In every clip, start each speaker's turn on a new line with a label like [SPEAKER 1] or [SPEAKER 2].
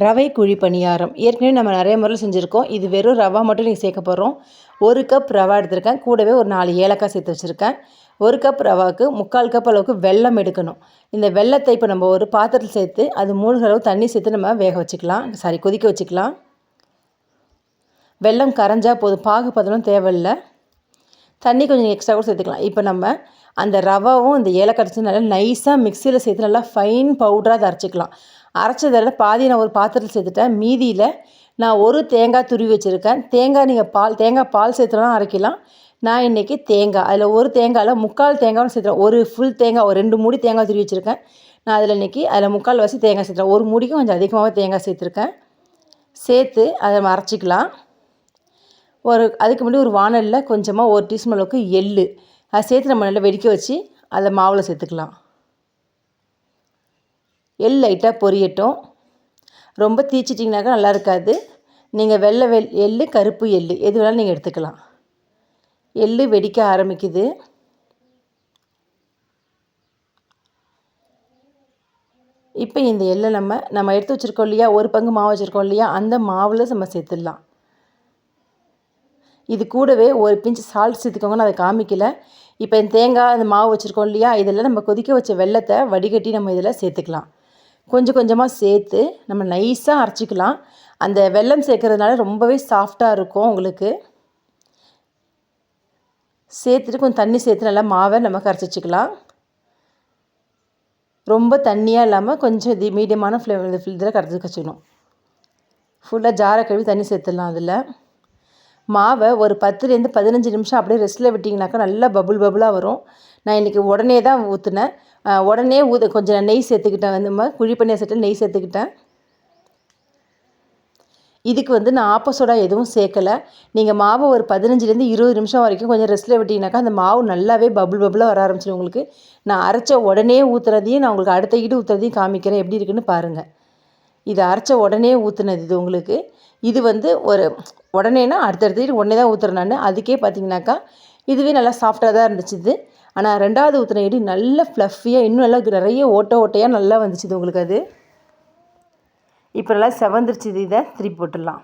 [SPEAKER 1] ரவை குழி பணியாரம். ஏற்கனவே நம்ம நிறைய முறையில் செஞ்சுருக்கோம். இது வெறும் ரவா மட்டும் நீங்கள் சேர்க்க போகிறோம் ஒரு கப் ரவா எடுத்திருக்கேன். கூடவே ஒரு நாலு ஏலக்காய் சேர்த்து வச்சுருக்கேன். ஒரு கப் ரவாவுக்கு முக்கால் கப் அளவுக்கு வெல்லம் எடுக்கணும். இந்த வெள்ளத்தை இப்போ நம்ம ஒரு பாத்திரத்தில் சேர்த்து அது மூணு அளவு தண்ணி சேர்த்து நம்ம வேக வச்சுக்கலாம். சாரி கொதிக்க வச்சுக்கலாம். வெல்லம் கரைஞ்சால் போதும். பாகு பதனும் தேவையில்லை. தண்ணி கொஞ்சம் எக்ஸ்ட்ரா கூட சேர்த்துக்கலாம். இப்போ நம்ம அந்த ரவாவும் இந்த ஏலக்கடிச்சு நல்லா நைஸாக மிக்சியில் சேர்த்து நல்லா ஃபைன் பவுடராக அதை அரைச்சிக்கலாம். அரைச்சதில் பாதி நான் ஒரு பாத்திரத்தில் சேர்த்துட்டேன். மீதியில் நான் ஒரு தேங்காய் துருவி வச்சுருக்கேன். தேங்காய் நீங்கள் பால் தேங்காய் பால் சேர்த்துலாம் அரைக்கலாம். நான் இன்றைக்கி தேங்காய் அதில் ஒரு தேங்காயில் முக்கால் தேங்காயும் சேர்த்துறேன். ஒரு ஃபுல் தேங்காய் ஒரு ரெண்டு மூடி தேங்காய் துருவி வச்சுருக்கேன். நான் அதில் இன்றைக்கி அதில் முக்கால் வசி தேங்காய் சேர்த்துறேன். ஒரு மூடிக்கும் கொஞ்சம் அதிகமாகவே தேங்காய் சேர்த்துருக்கேன். சேர்த்து அதை நம்ம அரைச்சிக்கலாம். ஒரு அதுக்கு முன்னாடி ஒரு வானலில் கொஞ்சமாக ஒரு டீஸ்பூன் அளவுக்கு எள் அதை சேர்த்து நம்ம நல்லா வெடிக்க வச்சு அதை மாவில் சேர்த்துக்கலாம். எள் லைட்டாக பொரியட்டும். ரொம்ப தீச்சிட்டிங்கனாக்கா நல்லா இருக்காது. நீங்கள் வெள்ளை வெள் எள் கருப்பு எள் எது வேணாலும் நீங்கள் எடுத்துக்கலாம். எள் வெடிக்க ஆரம்பிக்குது. இப்போ இந்த எள்ளை நம்ம நம்ம எடுத்து வச்சுருக்கோம் இல்லையா? ஒரு பங்கு மாவு வச்சுருக்கோம் இல்லையா? அந்த மாவில் நம்ம சேர்த்துடலாம். இது கூடவே ஒரு பிஞ்சு சால்ட் சேர்த்துக்கோங்க நான் அதை காமிக்கல. இப்போ இந்த தேங்காய் அந்த மாவு வச்சுருக்கோம் இல்லையா? இதெல்லாம் நம்ம கொதிக்க வச்ச வெள்ளத்தை வடிகட்டி நம்ம இதில் சேர்த்துக்கலாம். கொஞ்சம் கொஞ்சமாக சேர்த்து நம்ம நைஸாக அரைச்சிக்கலாம். அந்த வெல்லம் சேர்க்கறதுனால ரொம்பவே சாஃப்டாக இருக்கும் உங்களுக்கு. சேர்த்துட்டு கொஞ்சம் தண்ணி சேர்த்து நல்லா மாவை நம்ம கரைச்சி ரொம்ப தண்ணியாக இல்லாமல் கொஞ்சம் இது மீடியமான ஃப்ளே இதில் கரைச்சி வச்சுக்கணும். ஃபுல்லாக ஜாரை கழுவி தண்ணி சேர்த்துடலாம் அதில். மாவை ஒரு பத்துலேருந்து பதினஞ்சு நிமிஷம் அப்படியே ரெஸ்ட்டில் விட்டிங்கனாக்கா நல்லா பபுள் பபுளாக வரும். நான் இன்றைக்கி உடனே தான் ஊற்றுனேன் உடனே ஊத கொஞ்சம் நெய் சேர்த்துக்கிட்டேன். வந்து குழி பண்ணிய செட்டில் நெய் சேர்த்துக்கிட்டேன். இதுக்கு வந்து நான் ஆப்போசோடா எதுவும் சேர்க்கலை. நீங்கள் மாவை ஒரு பதினஞ்சுலேருந்து இருபது நிமிஷம் வரைக்கும் கொஞ்சம் ரெஸ்ட்டில் விட்டிங்கனாக்கா அந்த மாவு நல்லாவே பபுள் பபுளாக வர ஆரம்பிச்சிடும் உங்களுக்கு. நான் அரைச்ச உடனே ஊற்றுறதையும் நான் உங்களுக்கு அடுத்த ஈடு ஊற்றுறதையும் காமிக்கிறேன். எப்படி இருக்குன்னு பாருங்கள் இது அரைச்ச உடனே ஊற்றுனது இது உங்களுக்கு. இது வந்து ஒரு உடனேனா அடுத்தடுத்து உடனே தான் ஊற்றுறேன் நான். அதுக்கே பார்த்தீங்கன்னாக்கா இதுவே நல்லா சாஃப்டாக தான் இருந்துச்சு இது ஆனால் ரெண்டாவது ஊற்றின இடி நல்ல ஃப்ளஃபியாக இன்னும் நல்லா நிறைய ஓட்ட ஓட்டையாக நல்லா வந்துச்சு உங்களுக்கு அது. இப்போ நல்லா செவந்துருச்சு இதை திருப்பி போட்டுடலாம்.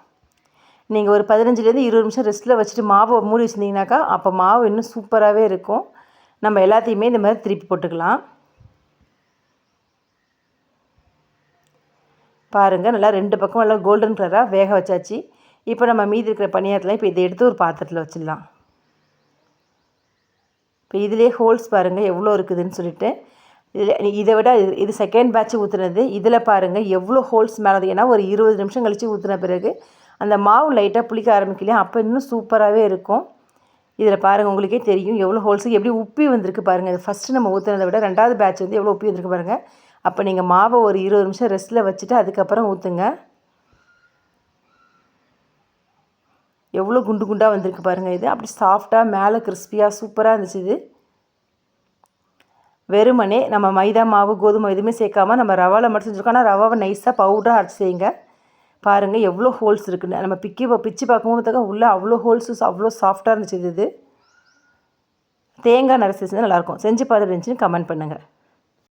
[SPEAKER 1] நீங்கள் ஒரு பதினஞ்சுலேருந்து இருபது நிமிஷம் ரெஸ்ட்டில் வச்சுட்டு மாவை மூடி வச்சுருந்தீங்கனாக்கா அப்போ மாவு இன்னும் சூப்பராகவே இருக்கும். நம்ம எல்லாத்தையுமே இந்த மாதிரி திருப்பி போட்டுக்கலாம். பாருங்கள் நல்லா ரெண்டு பக்கம் நல்லா கோல்டன் கலராக வேக வச்சாச்சு. இப்போ நம்ம மீதி இருக்கிற பணியாரத்தில் இப்போ இதை எடுத்து ஒரு பாத்திரத்தில் வச்சிடலாம். இப்போ இதிலே ஹோல்ஸ் பாருங்கள் எவ்வளோ இருக்குதுன்னு சொல்லிட்டு. இதில் இதை விட இது செகண்ட் பேட்ச் ஊற்றுனது இதில் பாருங்கள் எவ்வளோ ஹோல்ஸ் மேலே ஏன்னா ஒரு இருபது நிமிஷம் கழித்து ஊற்றுன பிறகு அந்த மாவு லைட்டாக புளிக்க ஆரம்பிக்கலையா? அப்போ இன்னும் சூப்பராகவே இருக்கும். இதில் பாருங்கள் உங்களுக்கே தெரியும் எவ்வளோ ஹோல்ஸுக்கு எப்படி உப்பி வந்திருக்கு பாருங்கள் ஃபஸ்ட்டு நம்ம ஊற்றுனதை விட ரெண்டாவது பேட்ச் வந்து எவ்வளோ உப்பி வந்திருக்கு பாருங்கள் அப்போ நீங்கள் மாவை ஒரு இருபது நிமிஷம் ரெஸ்ட்டில் வச்சுட்டு அதுக்கப்புறம் ஊற்றுங்க எவ்வளோ குண்டு குண்டாக வந்திருக்கு பாருங்கள் இது. அப்படி சாஃப்டாக மேலே கிறிஸ்பியாக சூப்பராக இருந்துச்சு இது. வெறுமனே நம்ம மைதா மாவு கோதுமை எதுவுமே சேர்க்காம நம்ம ரவாவில் மட்டும் செஞ்சுருக்கோம். ஆனால் ரவாவை நைஸாக பவுடராக அரைச்சி செய்யுங்க. பாருங்கள் எவ்வளோ ஹோல்ஸ் இருக்குன்னு. நம்ம பிக்கி பிச்சு பார்க்கும்போது உள்ளே அவ்வளோ ஹோல்ஸு அவ்வளோ சாஃப்டாக இருந்துச்சு இது. தேங்காய் நிறைய செஞ்சால் நல்லாயிருக்கும் செஞ்சு பார்த்துட்டு இருந்துச்சுன்னு கமெண்ட் பண்ணுங்கள்